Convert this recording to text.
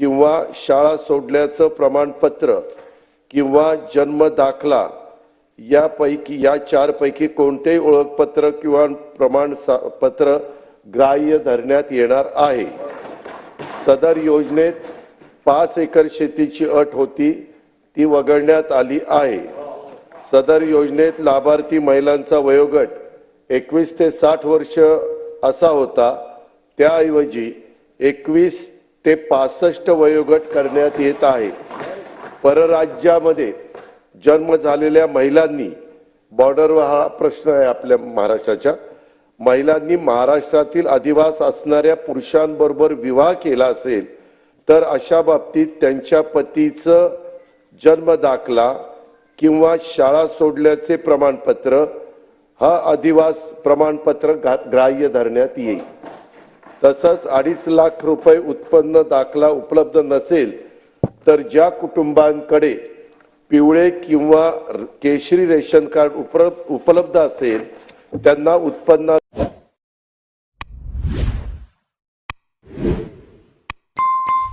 किंवा शाळा सोडल्याचं प्रमाणपत्र किंवा जन्म दाखला यापैकी या चारपैकी कोणतेही ओळखपत्र किंवा प्रमाण सा- पत्र ग्राह्य धरण्यात येणार आहे. सदर योजनेत पाच एकर शेतीची अट होती ती वगळण्यात आली आहे. सदर योजनेत लाभार्थी महिलांचा वयोगट एकवीस ते साठ वर्ष असा होता. त्याऐवजी एकवीस ते पासष्ट वयोगट करण्यात येत आहे. परराज्यामध्ये जन्म झालेल्या महिलांनी बॉर्डरवर हा प्रश्न आहे आपल्या महाराष्ट्राच्या महिलांनी महाराष्ट्रातील अधिवास असणाऱ्या पुरुषांबरोबर विवाह केला असेल तर अशा बाबतीत त्यांच्या पतीचं जन्म दाखला किंवा शाळा सोडल्याचे प्रमाणपत्र हा अधिवास प्रमाणपत्र ग्राह्य धरण्यात येईल. तसंच अडीच लाख रुपये उत्पन्न दाखला उपलब्ध नसेल तर ज्या कुटुंबांकडे पिवळे किंवा केशरी रेशन कार्ड उपलब्ध उपलब्ध असेल त्यांना उत्पन्ना